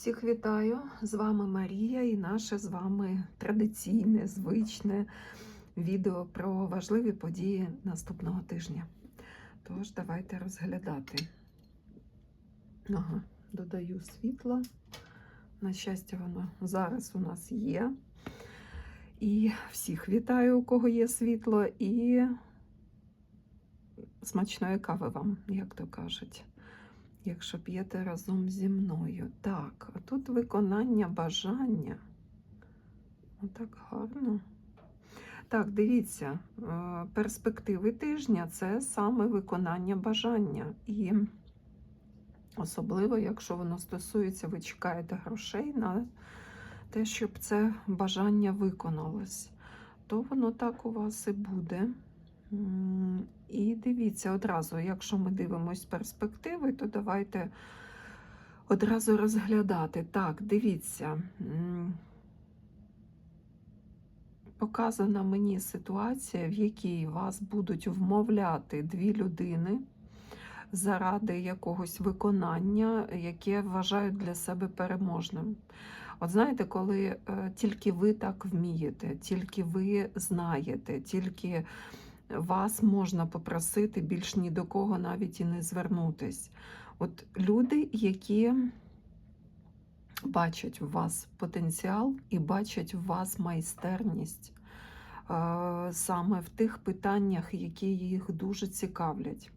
Всіх вітаю! З вами Марія і наше з вами традиційне, звичне відео про важливі події наступного тижня. Тож, давайте розглядати. Ага, додаю світла. На щастя, воно зараз у нас є. І всіх вітаю, у кого є світло, і смачної кави вам, як то кажуть якщо п'єте разом зі мною. Так, а тут виконання бажання. Отак гарно. Так, дивіться, е, перспективи тижня це саме виконання бажання. І особливо, якщо воно стосується, ви чекаєте грошей на те, щоб це бажання виконалось, то воно так у вас і буде. І дивіться одразу, якщо ми дивимось перспективи, то давайте одразу розглядати. Так, дивіться. Показана мені ситуація, в якій вас будуть вмовляти дві людини заради якогось виконання, яке вважають для себе переможним. От знаєте, коли е, тільки ви так вмієте, тільки ви знаєте, тільки вас можна попросити більш ні до кого навіть і не звернутись. От люди, які бачать в вас потенціал і бачать в вас майстерність е, саме в тих питаннях, які їх дуже цікавлять.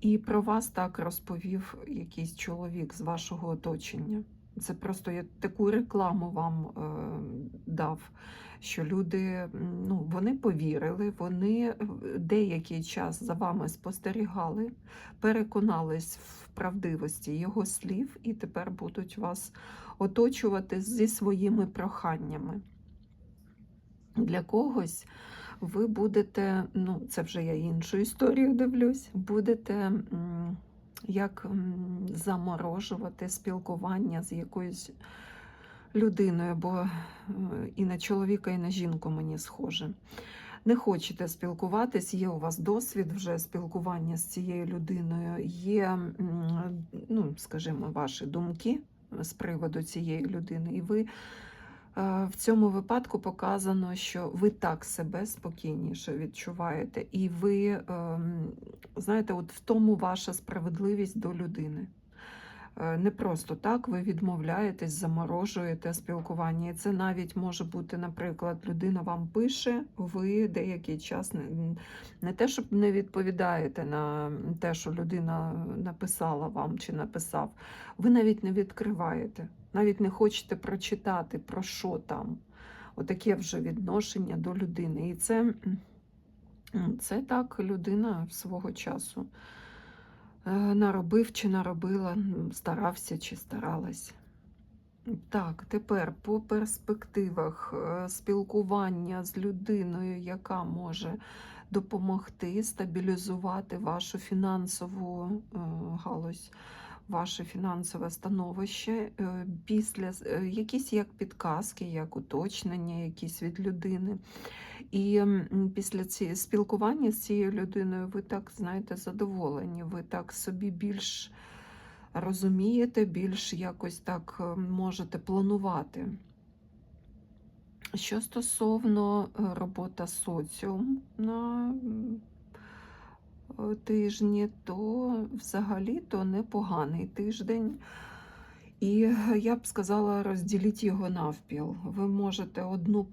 І про вас так розповів якийсь чоловік з вашого оточення. Це просто я таку рекламу вам е, дав, що люди ну, вони повірили, вони е, деякий час за вами спостерігали, переконались в правдивості його слів, і тепер будуть вас оточувати зі своїми проханнями. Для когось ви будете, ну це вже я іншу історію дивлюсь, будете. Як заморожувати спілкування з якоюсь людиною, бо і на чоловіка, і на жінку мені схоже. Не хочете спілкуватись, є у вас досвід вже спілкування з цією людиною, є, ну, скажімо, ваші думки з приводу цієї людини, і ви в цьому випадку показано, що ви так себе спокійніше відчуваєте, і ви, ем, знаєте, от в тому ваша справедливість до людини. Е, Не просто так ви відмовляєтесь, заморожуєте спілкування. Це навіть може бути, наприклад, людина вам пише, ви деякий час не те, щоб не відповідаєте на те, що людина написала вам чи написав, ви навіть не відкриваєте, навіть не хочете прочитати, про що там. Отаке вже відношення до людини. І це, це так людина свого часу е, наробив чи наробила, старався чи старалась. Так, тепер по перспективах е, спілкування з людиною, яка може допомогти стабілізувати вашу фінансову е, галузь, ваше фінансове становище, е, після е, якісь як підказки, як уточнення, якісь від людини. І після цієї спілкування з цією людиною ви так знаєте задоволені, ви так собі більш розумієте, більш якось так е, можете планувати. Що стосовно робота соціум на тижні, то взагалі-то непоганий тиждень. І я б сказала, розділіть його навпіл. Ви можете одну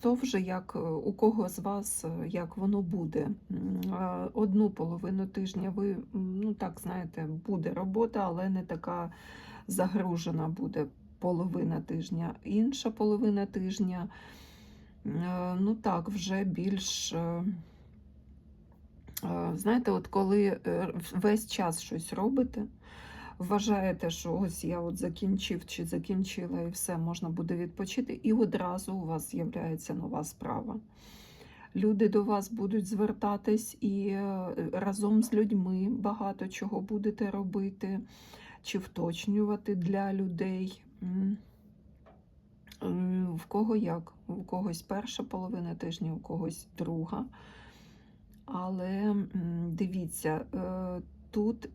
то вже як е, у кого з вас, е, як воно буде. Одну половину тижня ви, ну так знаєте, буде робота, але не така загружена буде половина тижня. Інша половина тижня, е, ну так, вже більш. Е, е, Знаєте, от коли е, весь час щось робите, вважаєте, що ось я от закінчив чи закінчила, і все, можна буде відпочити, і одразу у вас з'являється нова справа. Люди до вас будуть звертатись і е, разом з людьми багато чого будете робити чи вточнювати для людей. М, В кого як? У когось перша половина тижня, у когось друга. Але дивіться, е, тут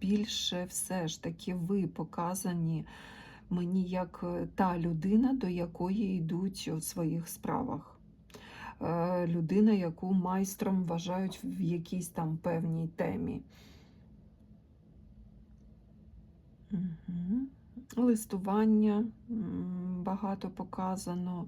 більше все ж таки ви показані мені як е, та людина, до якої йдуть у своїх справах. Е, Людина, яку майстром вважають в якійсь там певній темі. Мгм. Листування багато показано.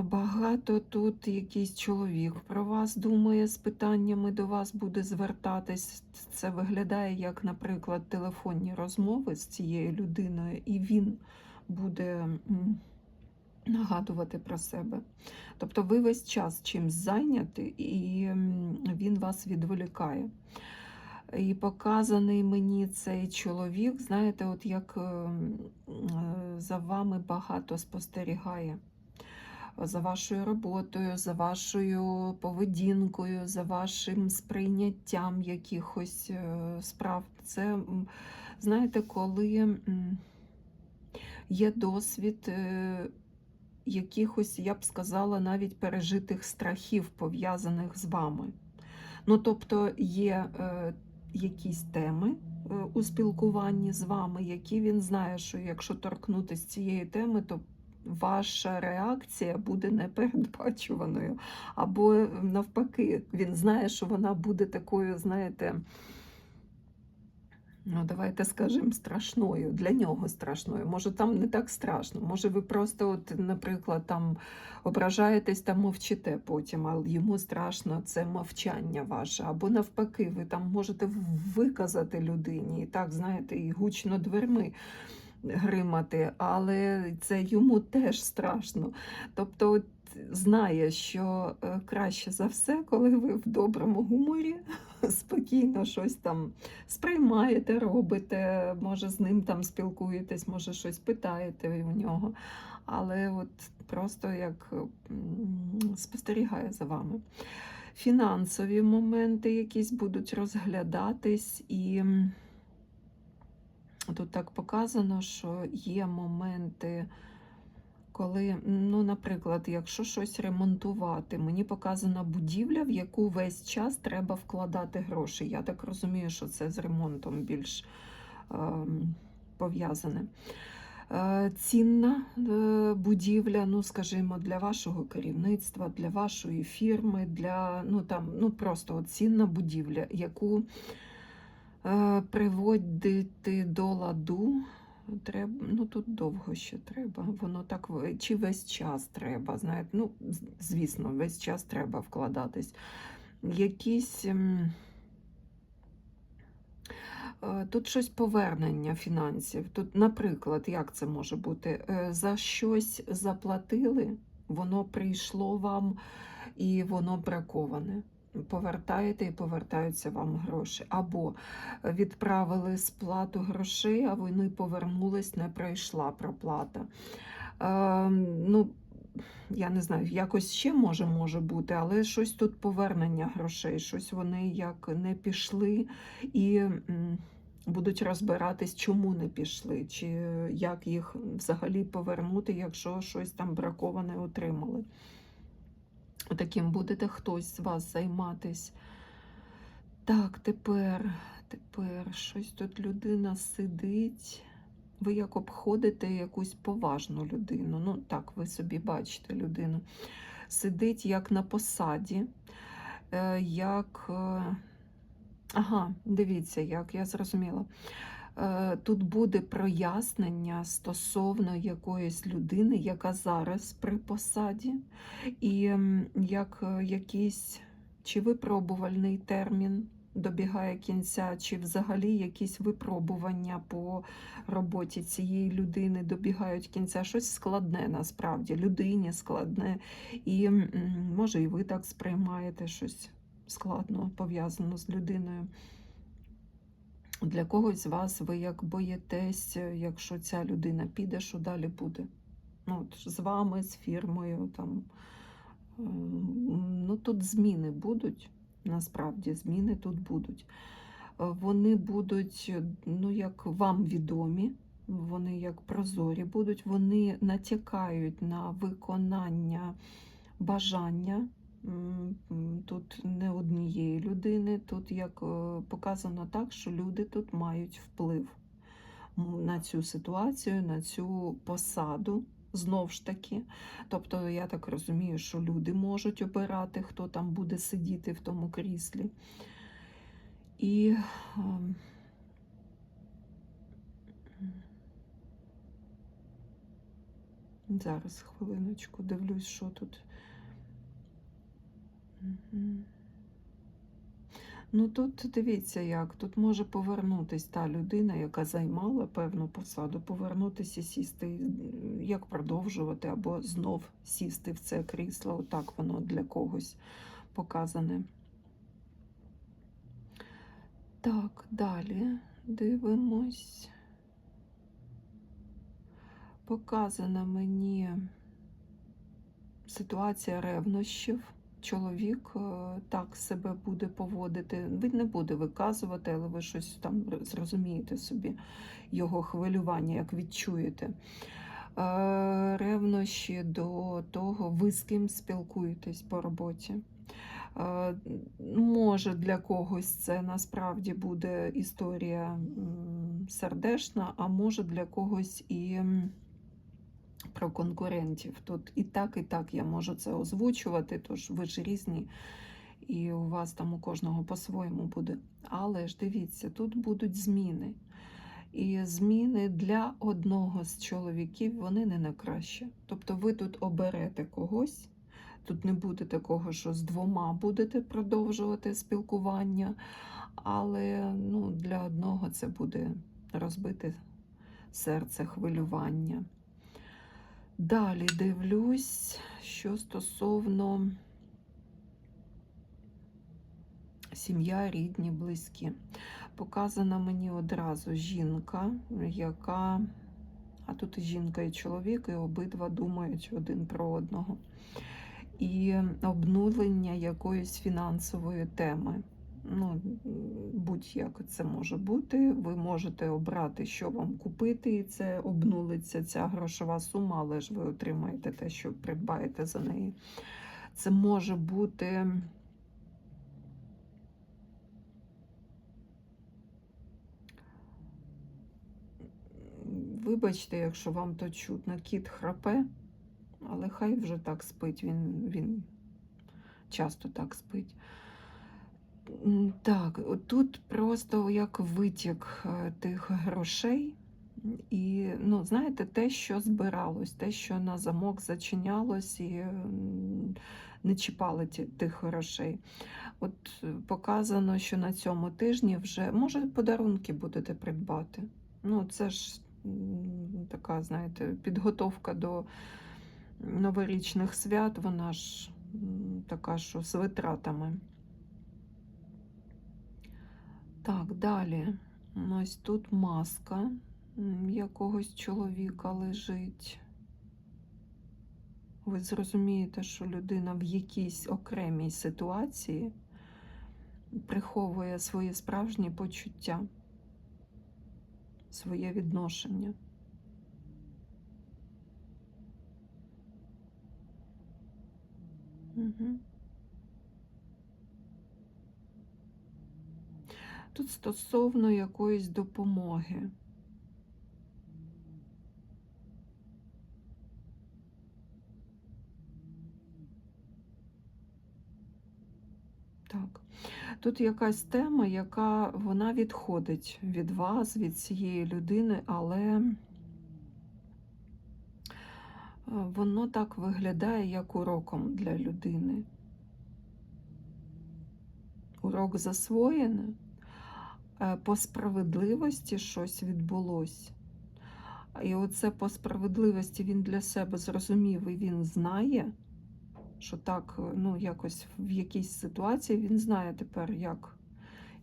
Багато тут якийсь чоловік про вас думає, з питаннями до вас буде звертатись. Це виглядає як, наприклад, телефонні розмови з цією людиною, і він буде нагадувати про себе. Тобто ви весь час чимсь зайняті, і він вас відволікає. І показаний мені цей чоловік, знаєте, от як е, за вами багато спостерігає за вашою роботою, за вашою поведінкою, за вашим сприйняттям якихось е, справ. Це, знаєте, коли є досвід е, якихось, я б сказала, навіть пережитих страхів, пов'язаних з вами. Ну, тобто є е, якісь теми е, у спілкуванні з вами, які він знає, що якщо торкнутися цієї теми, то ваша реакція буде непередбачуваною. Або навпаки, він знає, що вона буде такою, знаєте, ну давайте скажемо, страшною. Для нього страшною. Може, там не так страшно. Може, ви просто, от, наприклад, там ображаєтесь та мовчите потім, а йому страшно це мовчання ваше. Або навпаки, ви там можете виказати людині і так, знаєте, і гучно дверми гримати, але це йому теж страшно. Тобто, знає, що е, краще за все, коли ви в доброму гуморі спокійно щось там сприймаєте, робите, може з ним там спілкуєтесь, може щось питаєте у нього. Але от просто як спостерігає за вами. Фінансові моменти якісь будуть розглядатись і. Тут так показано, що є моменти, коли, ну, наприклад, якщо щось ремонтувати, мені показана будівля, в яку весь час треба вкладати гроші. Я так розумію, що це з ремонтом більш е, пов'язане. Цінна е, будівля, ну, скажімо, для вашого керівництва, для вашої фірми, для, ну, там, ну, просто цінна будівля, яку приводити до ладу. Треба, ну тут довго ще треба. Воно так чи весь час треба. Знаєте, ну, звісно, весь час треба вкладатись. Якісь ем, е, тут щось повернення фінансів. Тут, наприклад, як це може бути? Е, За щось заплатили, воно прийшло вам і воно браковане повертаєте і повертаються вам гроші. Або відправили сплату грошей, а вони повернулись, не пройшла проплата. Е, ну, я не знаю, якось ще може може бути, але щось тут повернення грошей, щось вони як не пішли і будуть розбиратись, чому не пішли, чи як їх взагалі повернути, якщо щось там браковане отримали. Таким будете хтось з вас займатись. Так, тепер, тепер щось тут людина сидить. Ви як обходите якусь поважну людину. Ну, так, ви собі бачите людину. Сидить як на посаді, е, як. е, Ага, дивіться, як я зрозуміла. Е, Тут буде прояснення стосовно якоїсь людини, яка зараз при посаді, і як е, якийсь чи випробувальний термін добігає кінця, чи взагалі якісь випробування по роботі цієї людини добігають кінця. Щось складне насправді, людині складне. І може і ви так сприймаєте щось складно пов'язано з людиною. Для когось з вас ви як боїтесь, якщо ця людина піде, що далі буде? Ну, от з вами, з фірмою. Там. Ем, Ну, тут зміни будуть, насправді зміни тут будуть. Е, Вони будуть, ну, як вам відомі, вони як прозорі будуть, вони натякають на виконання бажання. Тут не однієї людини, тут як е, показано так, що люди тут мають вплив. на цю ситуацію, на цю посаду. Знов ж таки, тобто я так розумію, що люди можуть обирати, хто там буде сидіти в тому кріслі. І ем, зараз хвилиночку дивлюсь, що тут. Ну тут дивіться як, тут може повернутись та людина, яка займала певну посаду, повернутися сісти, як продовжувати, або знов сісти в це крісло. Отак воно для когось показане. Так, далі дивимось. Показана мені ситуація ревнощів. Чоловік е, так себе буде поводити. Він не буде виказувати, але ви щось там зрозумієте собі, його хвилювання, як відчуєте. Е, Ревнощі до того, ви з ким спілкуєтесь по роботі. Е, Може для когось це насправді буде історія сердешна, а може для когось і про конкурентів. Тут і так, і так я можу це озвучувати, тож ви ж різні, і у вас там у кожного по-своєму буде. Але ж дивіться, тут будуть зміни. І зміни для одного з чоловіків вони не на краще. Тобто ви тут оберете когось. Тут не буде такого, що з двома будете продовжувати спілкування, але ну, для одного це буде розбите серце, хвилювання. Далі дивлюсь, що стосовно сім'я, рідні, близькі. Показана мені одразу жінка, яка, а тут і жінка, і чоловік, і обидва думають один про одного. І обнулення якоїсь фінансової теми. Ну, будь-як це може бути. Ви можете обрати, що вам купити, і це обнулиться ця грошова сума, але ж ви отримаєте те, що придбаєте за неї. Це може бути. Вибачте, якщо вам то чутно, кіт храпе, але хай вже так спить, він, він часто так спить. Так, тут просто як витік е, тих грошей. І, ну, знаєте, те, що збиралось, те, що на замок зачинялось і не чіпали тих грошей. От е, показано, що на цьому тижні вже, може, подарунки будете придбати. Ну, це ж така, знаєте, підготовка до новорічних свят, вона ж така, що з витратами. Так, далі. Ось тут маска якогось чоловіка лежить. Ви зрозумієте, що людина в якійсь окремій ситуації приховує свої справжні почуття, своє відношення. Угу. Тут стосовно якоїсь допомоги. Так. Тут якась тема, яка вона відходить від вас, від цієї людини, але е, воно так виглядає як уроком для людини. Урок засвоєний, по справедливості щось відбулось. І оце по справедливості він для себе зрозумів і він знає, що так, ну, якось в якійсь ситуації він знає тепер, як,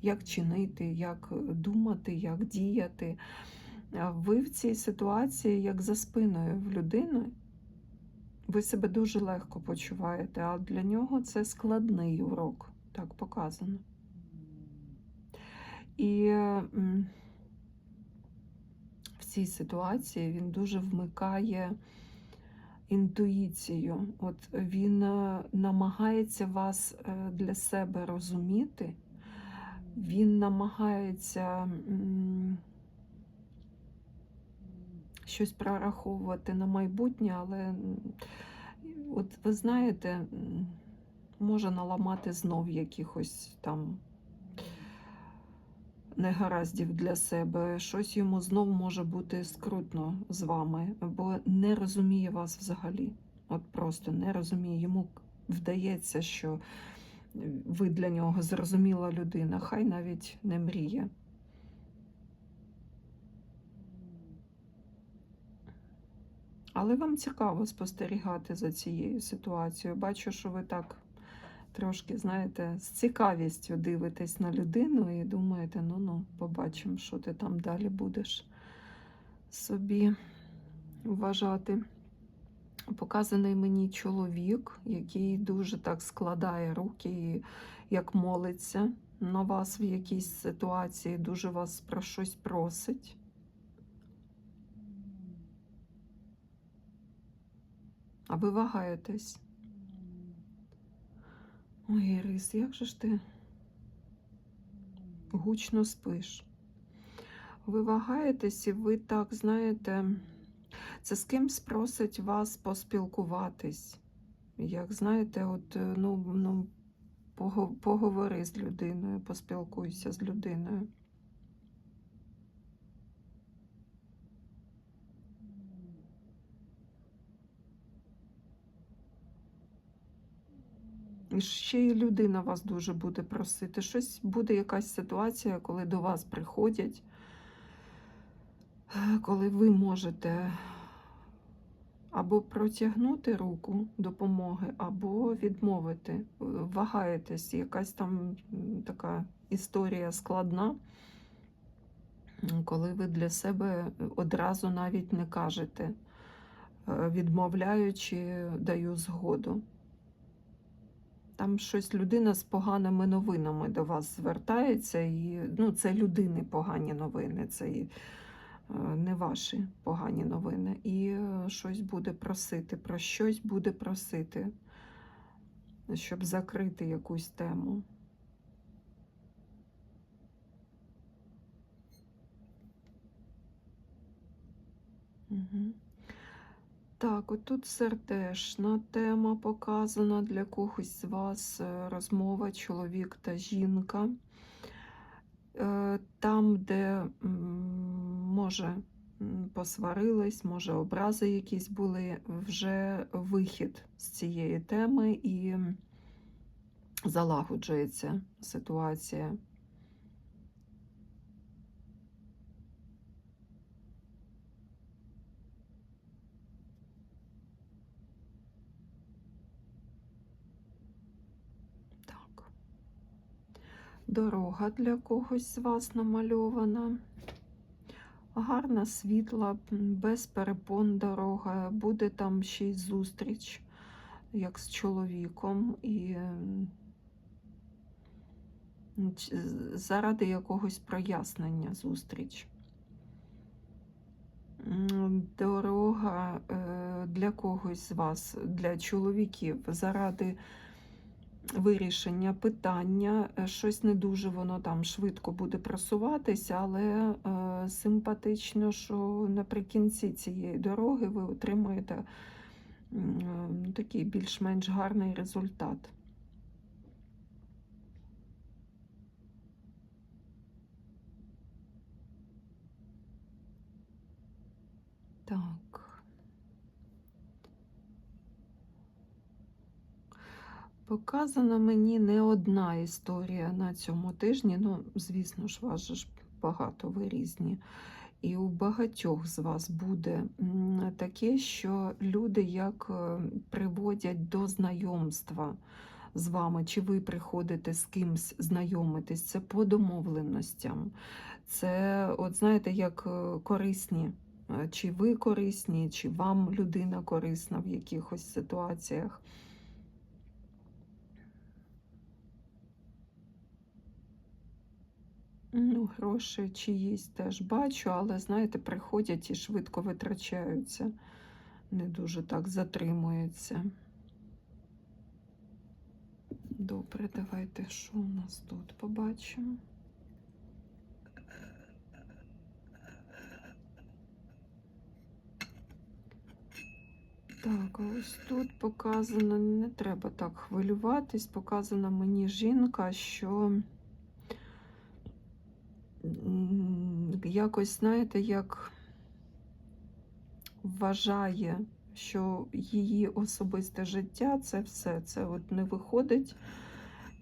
як чинити, як думати, як діяти. Ви в цій ситуації, як за спиною в людини, ви себе дуже легко почуваєте, а для нього це складний урок, так показано. І в цій ситуації він дуже вмикає інтуїцію. От він е, намагається вас е, для себе розуміти, він намагається щось прораховувати на майбутнє, але от ви знаєте, може наламати знов якихось там негараздів для себе. Щось йому знов може бути скрутно з вами, бо не розуміє вас взагалі. От просто не розуміє. Йому вдається, що ви для нього зрозуміла людина, хай навіть не мріє. Але вам цікаво спостерігати за цією ситуацією. Бачу, що ви так трошки, знаєте, з цікавістю дивитесь на людину і думаєте, ну ну, побачимо, що ти там далі будеш собі вважати. Показаний мені чоловік, який дуже так складає руки, і як молиться на вас в якійсь ситуації, дуже вас про щось просить. А ви вагаєтесь. Ой, Ірис, як же ж ти гучно спиш? Ви вагаєтесь, і ви так, знаєте, це з ким спросить вас поспілкуватись. Як знаєте, от, е, ну, ну, поговори з людиною, поспілкуйся з людиною. І ще й людина вас дуже буде просити. Щось буде якась ситуація, коли до вас приходять, е, коли ви можете або протягнути руку допомоги, або відмовити. Е, Вагаєтесь, якась там така історія складна, коли ви для себе одразу навіть не кажете, е, відмовляючи, даю згоду. Там щось людина з поганими новинами до вас звертається, і ну, це людини погані новини, це і, е, не ваші погані новини. І е, щось буде просити, про щось буде просити, щоб закрити якусь тему. Угу. Так, отут сердешна тема показана для когось з вас е, розмова чоловік та жінка. Е, Там, де може посварились, може образи якісь були, вже вихід з цієї теми і залагоджується ситуація. Дорога для когось з вас намальована. Гарна, світла, без перепон дорога. Буде там ще й зустріч, як з чоловіком, і заради якогось прояснення зустріч. Дорога е, для когось з вас, для чоловіків, заради вирішення питання. Е, Щось не дуже воно там швидко буде просуватися, але е, симпатично, що наприкінці цієї дороги ви отримаєте е, такий більш-менш гарний результат. Так. Показана мені не одна історія на цьому тижні. Ну, звісно ж, вас ж багато ви різні. І у багатьох з вас буде таке, що люди як е, приводять до знайомства з вами, чи ви приходите з кимсь знайомитись, це по домовленостям. Це, от знаєте, як е, корисні. Е, Чи ви корисні, чи вам людина корисна в якихось ситуаціях. Ну, гроші чиїсь теж бачу, але, знаєте, приходять і швидко витрачаються, не дуже так затримуються. Добре, давайте, що у нас тут побачимо. Так, ось тут показано, не треба так хвилюватись. Показана мені жінка, що якось, знаєте, як вважає, що її особисте життя це все. Це от не виходить,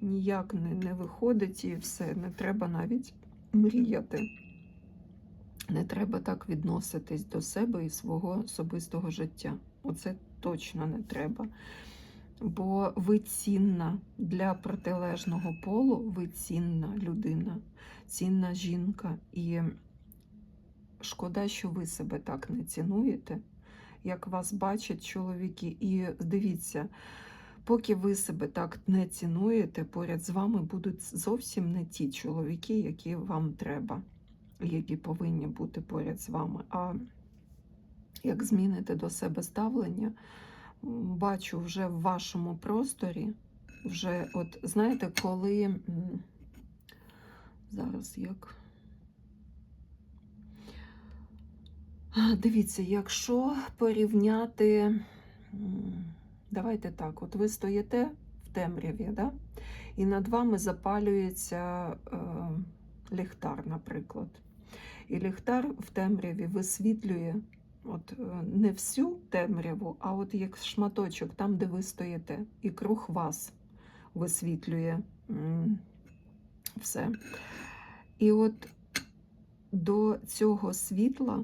ніяк не, не виходить і все. Не треба навіть мріяти. Не треба так відноситись до себе і свого особистого життя. Оце точно не треба. Бо ви цінна для протилежного полу, ви цінна людина, цінна жінка. І шкода, що ви себе так не цінуєте, як вас бачать чоловіки. І дивіться, поки ви себе так не цінуєте, поряд з вами будуть зовсім не ті чоловіки, які вам треба, які повинні бути поряд з вами. А як зміните до себе ставлення, бачу вже в вашому просторі, вже, от знаєте, коли зараз як. Дивіться, якщо порівняти, давайте так, от ви стоїте в темряві, да? і над вами запалюється е, ліхтар, наприклад. І ліхтар в темряві висвітлює от, е, не всю темряву, а от як шматочок, там, де ви стоїте, і круг вас висвітлює все. І от до цього світла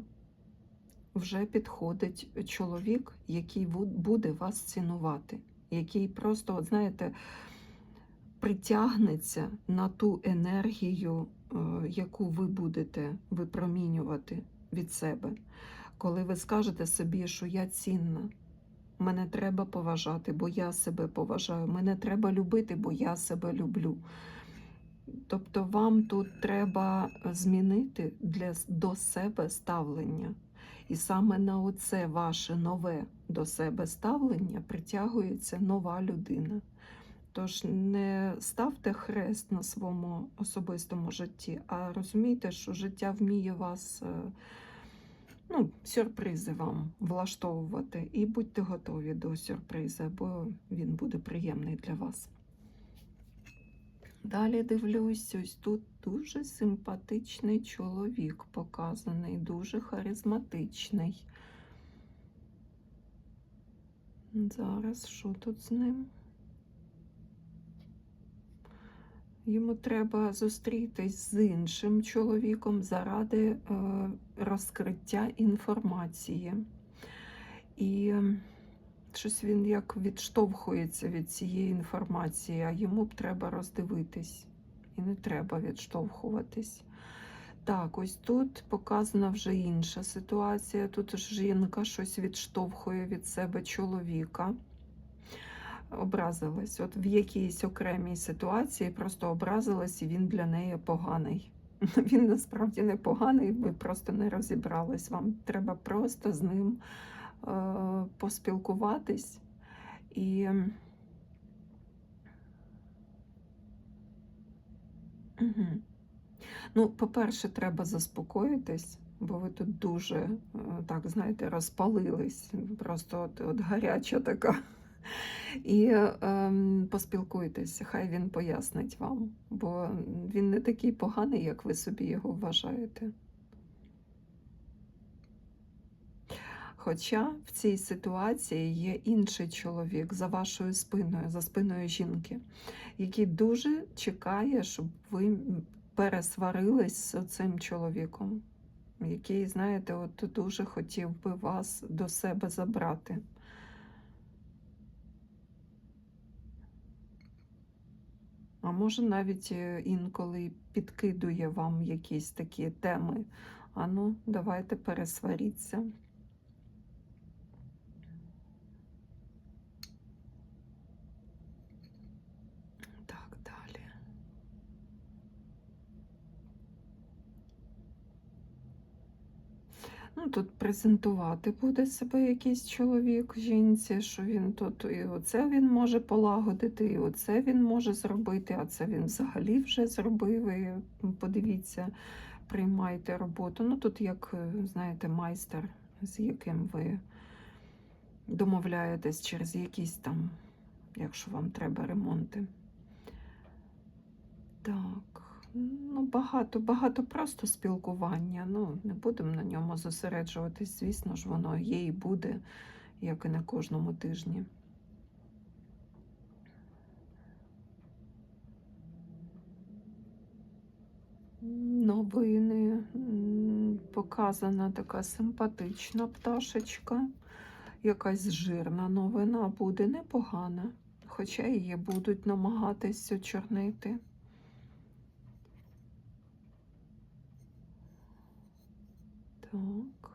вже підходить чоловік, який буде вас цінувати, який просто, от знаєте, притягнеться на ту енергію, е, яку ви будете випромінювати від себе. Коли ви скажете собі, що я цінна, мене треба поважати, бо я себе поважаю, мене треба любити, бо я себе люблю. Тобто вам тут треба змінити для, до себе ставлення. І саме на оце ваше нове до себе ставлення притягується нова людина. Тож не ставте хрест на своєму особистому житті, а розумійте, що життя вміє вас, е, ну, сюрпризи вам влаштовувати. І будьте готові до сюрпризу, бо він буде приємний для вас. Далі дивлюсь, ось тут дуже симпатичний чоловік показаний, дуже харизматичний. Зараз що тут з ним? Йому треба зустрітись з іншим чоловіком заради е, розкриття інформації. І щось він як відштовхується від цієї інформації, а йому б треба роздивитись. І не треба відштовхуватись. Так, ось тут показана вже інша ситуація. Тут жінка щось відштовхує від себе чоловіка. Образилась. От в якійсь окремій ситуації просто образилась, і він для неї поганий. Він насправді не поганий, ви просто не розібрались. Вам треба просто з ним е, поспілкуватись і. Угу. Ну, по-перше, треба заспокоїтись, бо ви тут дуже, е, так, знаєте, розпалились. Просто от, от гаряча така. І ем, поспілкуйтесь, хай він пояснить вам, бо він не такий поганий, як ви собі його вважаєте. Хоча в цій ситуації є інший чоловік за вашою спиною, за спиною жінки, який дуже чекає, щоб ви пересварились з цим чоловіком, який, знаєте, от дуже хотів би вас до себе забрати. А може навіть е, інколи підкидує вам якісь такі теми. А ну, давайте пересваріться. Так, далі. Ну, тут презентувати буде себе якийсь чоловік жінці, що він тут і оце він може полагодити, і оце він може зробити, а це він взагалі вже зробив. І подивіться, приймайте роботу. Ну, тут, як, е, знаєте, майстер, з яким ви домовляєтесь через якісь там, якщо вам треба ремонти. Так, ну багато, багато просто спілкування. Ну, не будемо на ньому зосереджуватись. Звісно ж, воно є і буде, як і на кожному тижні. Новини. Показана така симпатична пташечка. Якась жирна новина буде непогана. Хоча її будуть намагатись очорнити. Так.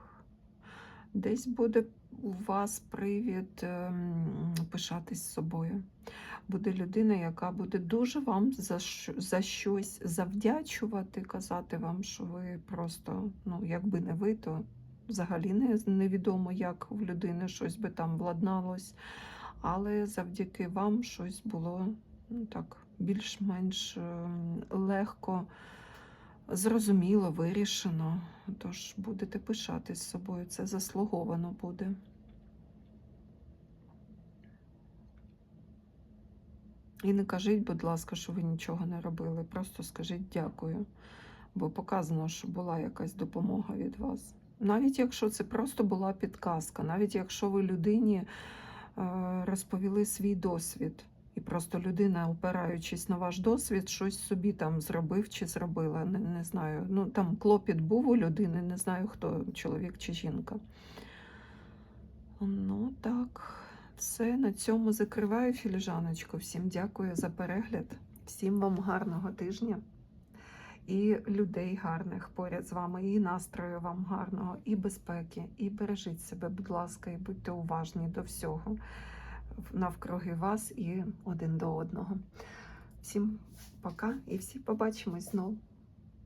Десь буде у вас привід ем, пишатись собою. Буде людина, яка буде дуже вам за, за щось завдячувати, казати вам, що ви просто, ну, якби не ви, то взагалі не, невідомо, як в людини щось би там владналось. Але завдяки вам щось було ну, так, більш-менш ем, легко, зрозуміло, вирішено. Тож будете пишатись собою, це заслуговано буде. І не кажіть, будь ласка, що ви нічого не робили. Просто скажіть дякую, бо показано, що була якась допомога від вас. Навіть якщо це просто була підказка, навіть якщо ви людині е, розповіли свій досвід, і просто людина, опираючись на ваш досвід, щось собі там зробив чи зробила. Не, не знаю. Ну там клопіт був у людини, не знаю хто, чоловік чи жінка. Ну так. Все, на цьому закриваю філіжаночку. Всім дякую за перегляд. Всім вам гарного тижня і людей гарних поряд з вами, і настрою вам гарного, і безпеки. І бережіть себе, будь ласка, і будьте уважні до всього навкруги вас і один до одного. Всім пока і всі побачимось знову.